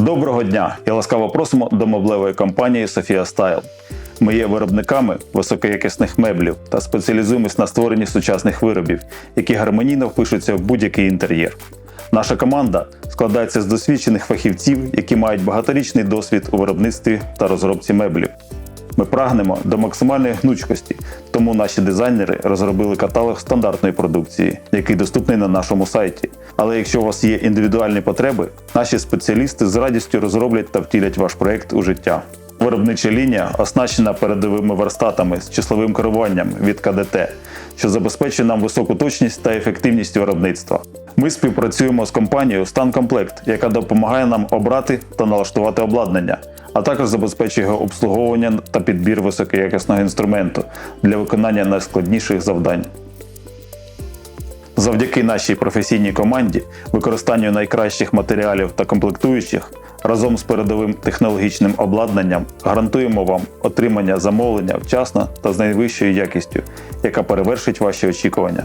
Доброго дня і ласкаво просимо до меблевої компанії Софія Стайл. Ми є виробниками високоякісних меблів та спеціалізуємось на створенні сучасних виробів, які гармонійно впишуться в будь-який інтер'єр. Наша команда складається з досвідчених фахівців, які мають багаторічний досвід у виробництві та розробці меблів. Ми прагнемо до максимальної гнучкості, тому наші дизайнери розробили каталог стандартної продукції, який доступний на нашому сайті. Але якщо у вас є індивідуальні потреби, наші спеціалісти з радістю розроблять та втілять ваш проект у життя. Виробнича лінія оснащена передовими верстатами з числовим керуванням від КДТ, що забезпечує нам високу точність та ефективність виробництва. Ми співпрацюємо з компанією Станкомплект, яка допомагає нам обрати та налаштувати обладнання, а також забезпечує його обслуговування та підбір високоякісного інструменту для виконання найскладніших завдань. Завдяки нашій професійній команді, використанню найкращих матеріалів та комплектуючих, разом з передовим технологічним обладнанням гарантуємо вам отримання замовлення вчасно та з найвищою якістю, яка перевершить ваші очікування.